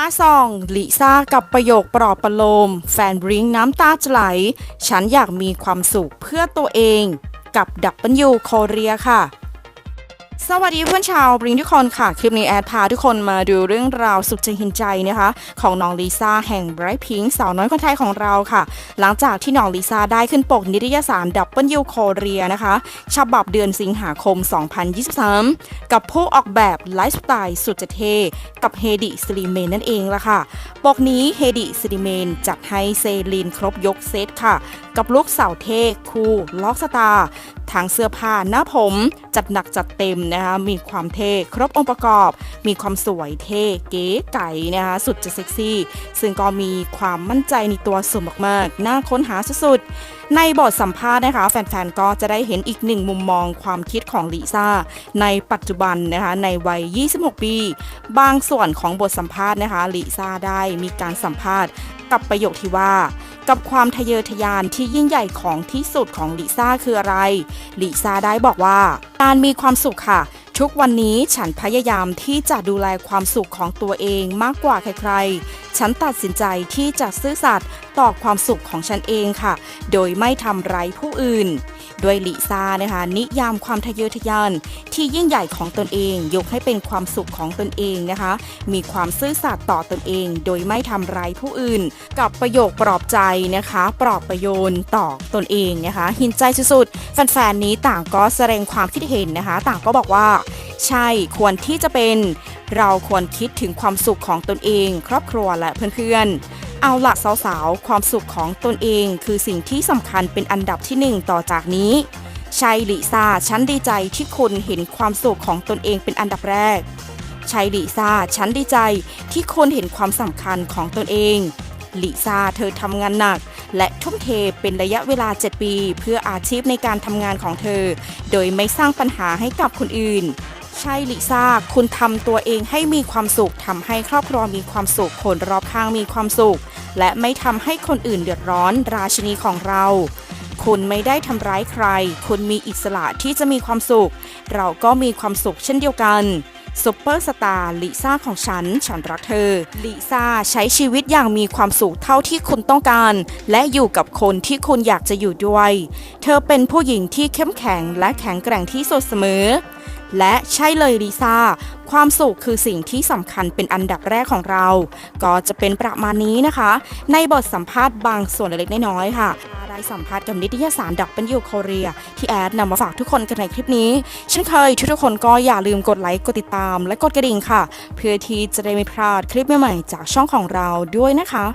ท่าซองลิซ่ากับประโยคปลอบประโลม แฟนบริงน้ำตาจะไหล ฉันอยากมีความสุขเพื่อตัวเอง กับดับเบิลยูโคเรียค่ะ สวัสดีเพื่อนชาวบริงทุกคนค่ะ คลิปนี้แอดพาทุกคนมาดูเรื่องราวสุดจะหินใจนะคะ ของน้องลิซ่าแห่ง Bright Pink สาวน้อยคนไทยของเราค่ะ หลังจากที่น้องลิซ่าได้ขึ้นปกนิตยสาร W Korea นะคะ ฉบับเดือนสิงหาคม 2023 กับผู้ออกแบบไลฟ์สไตล์สุดจะเท่กับเฮดิสลิเมนนั่นเองละค่ะ ปกนี้เฮดิสลิเมนจัดให้เซลีนครบยกเซตค่ะ กับลุคสาวเท่คูลล็อกสตาร์ทั้งเสื้อผ้าหน้าผม จัดหนักจัดเต็มนะคะมีความเท่ครบองค์ประกอบ มีความสวยเท่เก๋ไก๋นะคะสุดจะเซ็กซี่ ซึ่งก็มีความมั่นใจในตัวสูงมากๆน่าค้นหาสุดๆในบทสัมภาษณ์นะคะ แฟนๆ ก็จะได้เห็นอีกหนึ่งมุมมองความคิดของลิซ่า ในปัจจุบันนะคะในวัย 26 ปี บางส่วนของบทสัมภาษณ์นะคะลิซ่าได้มีการสัมภาษณ์กับประโยคที่ว่า กับความทะเยอทะยานที่ยิ่งใหญ่ของที่สุดของลิซ่าคืออะไร ลิซ่าได้บอกว่า การมีความสุขค่ะ ทุกวันนี้ฉันพยายามที่จะดูแลความสุขของตัวเองมากกว่าใครๆ ฉันตัดสินใจที่จะซื่อสัตย์ต่อความสุขของฉันเองค่ะ โดยไม่ทำร้ายผู้อื่นโดยลิซ่านะคะนิยามความทะเยอทะยานที่ยิ่งใหญ่ของตนเอง ยกให้เป็นความสุขของตนเองนะคะ มีความซื่อสัตย์ต่อตนเอง โดยไม่ทำร้ายผู้อื่น กับประโยคปลอบใจนะคะ ปลอบประโยนต่อตนเองนะคะหินใจสุดๆแฟนๆนี้ต่างก็แสดงความคิดเห็นนะคะ ต่างก็บอกว่า ใช่ควรที่จะเป็น เราควรคิดถึงความสุขของตนเอง ครอบครัวและเพื่อนๆ เอาละสาวๆ ความสุขของตนเอง คือสิ่งที่สำคัญเป็นอันดับที่หนึ่งต่อจากนี้ใช่ลิซ่าฉันดีใจที่คุณเห็นความสุขของตนเองเป็นอันดับแรกใช่ลิซ่าฉันดีใจที่คนเห็นความสำคัญของตนเองลิซ่าเธอทำงานหนัก และทุ่มเทเป็นระยะเวลา 7 ปี เพื่ออาชีพในการทำงานของเธอ โดยไม่สร้างปัญหาให้กับคนอื่น ใช่ลิซ่า คุณทำตัวเองให้มีความสุขทำให้ครอบครัวมีความสุข คนรอบข้างมีความสุข และไม่ทำให้คนอื่นเดือดร้อน ราชินีของเรา คุณไม่ได้ทำร้ายใคร คุณมีอิสระที่จะมีความสุข เราก็มีความสุขเช่นเดียวกันซุปเปอร์สตาร์ลิซ่าของฉัน ฉันรักเธอ ลิซ่าใช้ชีวิตอย่างมีความสุขเท่าที่คุณต้องการ และอยู่กับคนที่คุณอยากจะอยู่ด้วย เธอเป็นผู้หญิงที่เข้มแข็งและแข็งแกร่งที่สุดเสมอ และใช่เลยลิซ่า ความสุขคือสิ่งที่สำคัญเป็นอันดับแรกของเรา ก็จะเป็นประมาณนี้นะคะ ในบทสัมภาษณ์บางส่วนเล็กๆน้อยๆค่ะได้สัมภาษณ์กับนิตยสารดับเบิลยูโคเรีย ที่แอดนำมาฝากทุกคนกันในคลิปนี้เช่นเคยทุกๆคนก็อย่าลืมกดไลค์กดติดตาม และกดกระดิ่งค่ะ เพื่อที่จะได้ไม่พลาดคลิปใหม่ๆจากช่องของเราด้วยนะคะ